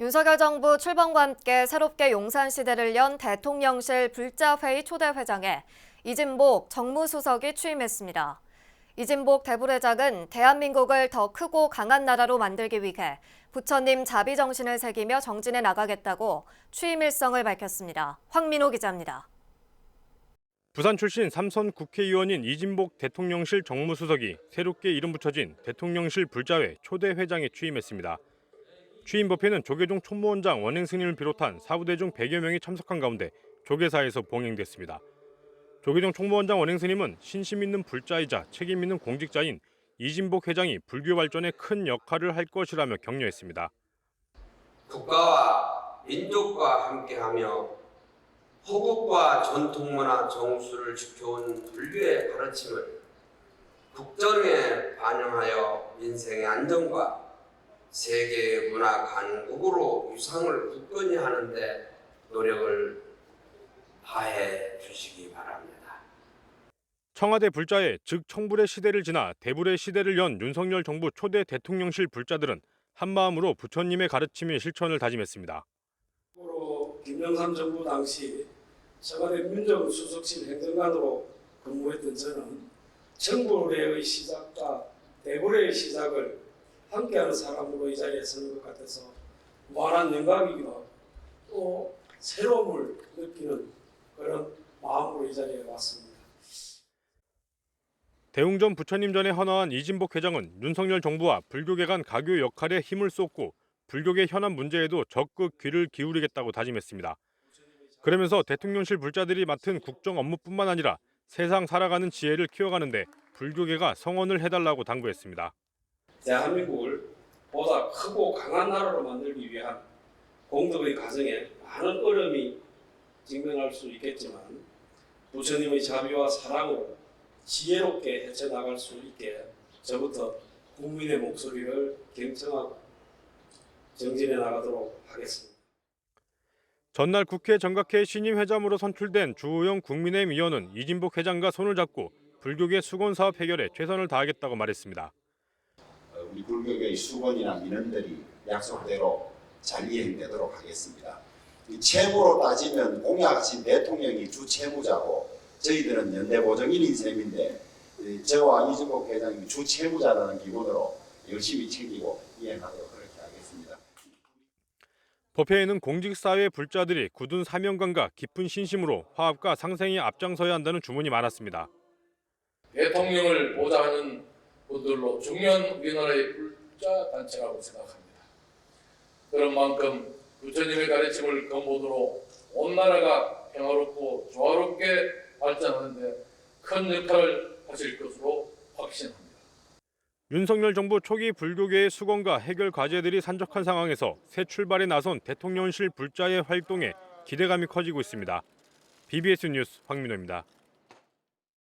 윤석열 정부 출범과 함께 새롭게 용산시대를 연 대통령실 불자회의 초대회장에 이진복 정무수석이 취임했습니다. 이진복 대부회장은 대한민국을 더 크고 강한 나라로 만들기 위해 부처님 자비 정신을 새기며 정진해 나가겠다고 취임 일성을 밝혔습니다. 황민호 기자입니다. 부산 출신 삼선 국회의원인 이진복 대통령실 정무수석이 새롭게 이름 붙여진 대통령실 불자회 초대 회장에 취임했습니다. 취임 법회는 조계종 총무원장 원행 스님을 비롯한 사부대 중 100여 명이 참석한 가운데 조계사에서 봉행됐습니다. 조계종 총무원장 원행 스님은 신심 있는 불자이자 책임 있는 공직자인 이진복 회장이 불교 발전에 큰 역할을 할 것이라며 격려했습니다. 국가와 민족과 함께하며 호국과 전통문화 정수를 지켜온 불교의 가르침을 국정에 반영하여 민생의 안정과 세계 문화 강국으로 유상을 굳건히 하는데 노력을 다해 주시기 바랍니다. 청와대 불자에 즉 청불의 시대를 지나 대불의 시대를 연 윤석열 정부 초대 대통령실 불자들은 한마음으로 부처님의 가르침의 실천을 다짐했습니다. 참고로 김영삼 정부 당시 청와대 민정수석실 행정관으로 근무했던 저는 청불회의 시작과 대불회의 시작을 함께하는 사람으로 이 자리에 서는 것 같아서 무한한 영광이기도 또 새로움을 느끼는 그런 마음으로 이 자리에 왔습니다. 대웅전 부처님 전에 헌화한 이진복 회장은 윤석열 정부와 불교계 간 가교 역할에 힘을 쏟고 불교계 현안 문제에도 적극 귀를 기울이겠다고 다짐했습니다. 그러면서 대통령실 불자들이 맡은 국정 업무뿐만 아니라 세상 살아가는 지혜를 키워가는데 불교계가 성원을 해달라고 당부했습니다. 대한민국을 보다 크고 강한 나라로 만들기 위한 공덕의 과정에 많은 어려움이 직면할 수 있겠지만 부처님의 자비와 사랑으로 지혜롭게 헤쳐나갈 수 있게 저부터 국민의 목소리를 경청하고 정진해 나가도록 하겠습니다. 전날 국회 정각회 신임 회장으로 선출된 주호영 국민의힘 의원은 이진복 회장과 손을 잡고 불교계 수건 사업 해결에 최선을 다하겠다고 말했습니다. 불교계의 수건이나 민원들이 약속대로 잘 이행되도록 하겠습니다. 이 채무로 따지면 공약하신 대통령이 주 채무자고 저희들은 연대보정인인 셈인데 이 저와 이준복 회장이 주 채무자라는 기본으로 열심히 챙기고 이행하도록 그렇게 하겠습니다. 법회에는 공직사회 불자들이 굳은 사명감과 깊은 신심으로 화합과 상생에 앞장서야 한다는 주문이 많았습니다. 대통령을 보좌하는 분들로 중요한 우리나라의 불자 단체라고 생각합니다. 그런 만큼 부처님의 가르침을 근본으로 온 나라가 평화롭고 조화롭게 발전하는데 큰 역할을 하실 것으로 확신합니다. 윤석열 정부 초기 불교계의 수건과 해결 과제들이 산적한 상황에서 새 출발에 나선 대통령실 불자의 활동에 기대감이 커지고 있습니다. BBS 뉴스 황민호입니다.